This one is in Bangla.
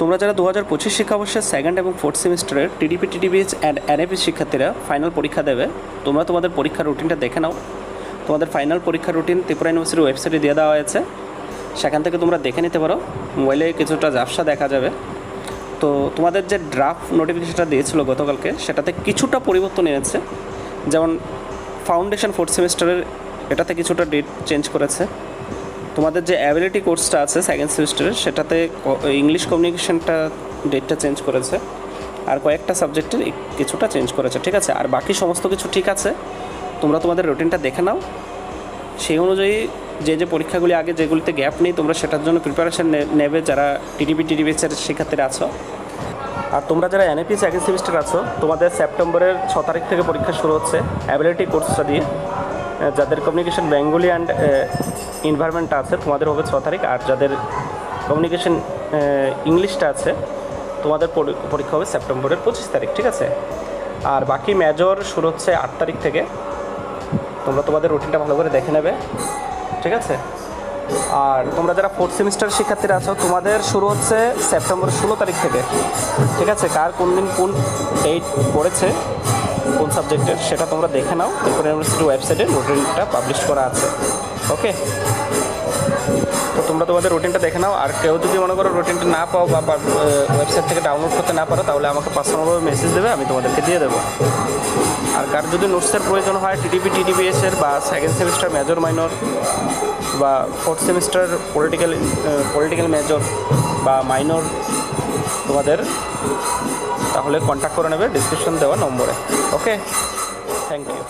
তোমরা যারা দু হাজার পঁচিশ শিক্ষাবর্ষের সেকেন্ড এবং ফোর্থ সেমিস্টারের টিডিপি টিডিবিএস অ্যান্ড এনএপি শিক্ষার্থীরা ফাইনাল পরীক্ষা দেবে, তোমরা তোমাদের পরীক্ষার রুটিনটা দেখে নাও। তোমাদের ফাইনাল পরীক্ষার রুটিন ত্রিপুরা ইউনিভার্সিটির ওয়েবসাইটে দিয়ে দেওয়া হয়েছে। সেখান থেকে তোমরা দেখে নিতে পারো, মোবাইলে কিছুটা ঝাপসা দেখা যাবে। তো তোমাদের যে ড্রাফট নোটিফিকেশনটা দিয়েছিল গতকালকে, সেটাতে কিছুটা পরিবর্তন এনেছে। যেমন ফাউন্ডেশন ফোর্থ সেমিস্টারের এটাতে কিছুটা ডেট চেঞ্জ করেছে। তোমাদের যে অ্যাবিলিটি কোর্সটা আছে সেকেন্ড সেমিস্টারের সেটাতে ইংলিশ কমিউনিকেশনটা ডেটটা চেঞ্জ করেছে। আর কয়েকটা সাবজেক্টের কিছুটা চেঞ্জ করেছে, ঠিক আছে? আর বাকি সমস্ত কিছু ঠিক আছে? তোমরা তোমাদের রুটিনটা দেখে নাও। সেই অনুযায়ী যে যে পরীক্ষাগুলি আগে যেগুলিতে গ্যাপ নেই, তোমরা সেটার জন্য প্রিপারেশান নেবে যারা টিডিপি টিডিবিএসের শিক্ষার্থীরা আছো। আর তোমরা যারা এনএপি সেকেন্ড সেমিস্টার আছো, তোমাদের সেপ্টেম্বরের ছ তারিখ থেকে পরীক্ষা শুরু হচ্ছে অ্যাবিলিটি কোর্সটা দিয়ে। যাদের কমিউনিকেশন বেঙ্গলি অ্যান্ড এনভায়রনমেন্ট আছে, তোমাদের হবে ছ তারিখ, আর যাদের কমিউনিকেশন ইংলিশটা আছে, তোমাদের পরীক্ষা হবে সেপ্টেম্বরের পঁচিশ তারিখ, ঠিক আছে? আর বাকি মেজর শুরু হচ্ছে আট তারিখ থেকে। তোমরা তোমাদের রুটিনটা ভালো করে দেখে নেবে, ঠিক আছে? আর তোমরা যারা ফোর্থ সেমিস্টার শিক্ষার্থীরা আছো, তোমাদের শুরু হচ্ছে সেপ্টেম্বর ষোলো তারিখ থেকে, ঠিক আছে? কার কোন দিন কোন ডেট পড়েছে, কোন সাবজেক্টের সেটা তোমরা দেখে নাও। ত্রিপুরা ইউনিভার্সিটির ওয়েবসাইটে রুটিনটা পাবলিশ করা আছে। ওকে তো তোমরা তোমাদের রুটিনটা দেখে নাও। আর কেউ যদি মনে করো রুটিনটা না পাও বা ওয়েবসাইট থেকে ডাউনলোড করতে না পারো, তাহলে আমাকে পার্সোনালভাবে মেসেজ দেবে, আমি তোমাদেরকে দিয়ে দেবো। আর কার যদি নোটসের প্রয়োজন হয় টিডিপি টিডিবিএস এর বা সেকেন্ড সেমিস্টার মেজর মাইনর বা fourth semester political political major বা মাইনর তোমাদের, তাহলে কন্ট্যাক্ট করে নেবে ডিসক্রিপশন দেওয়া নম্বরে। Okay thank you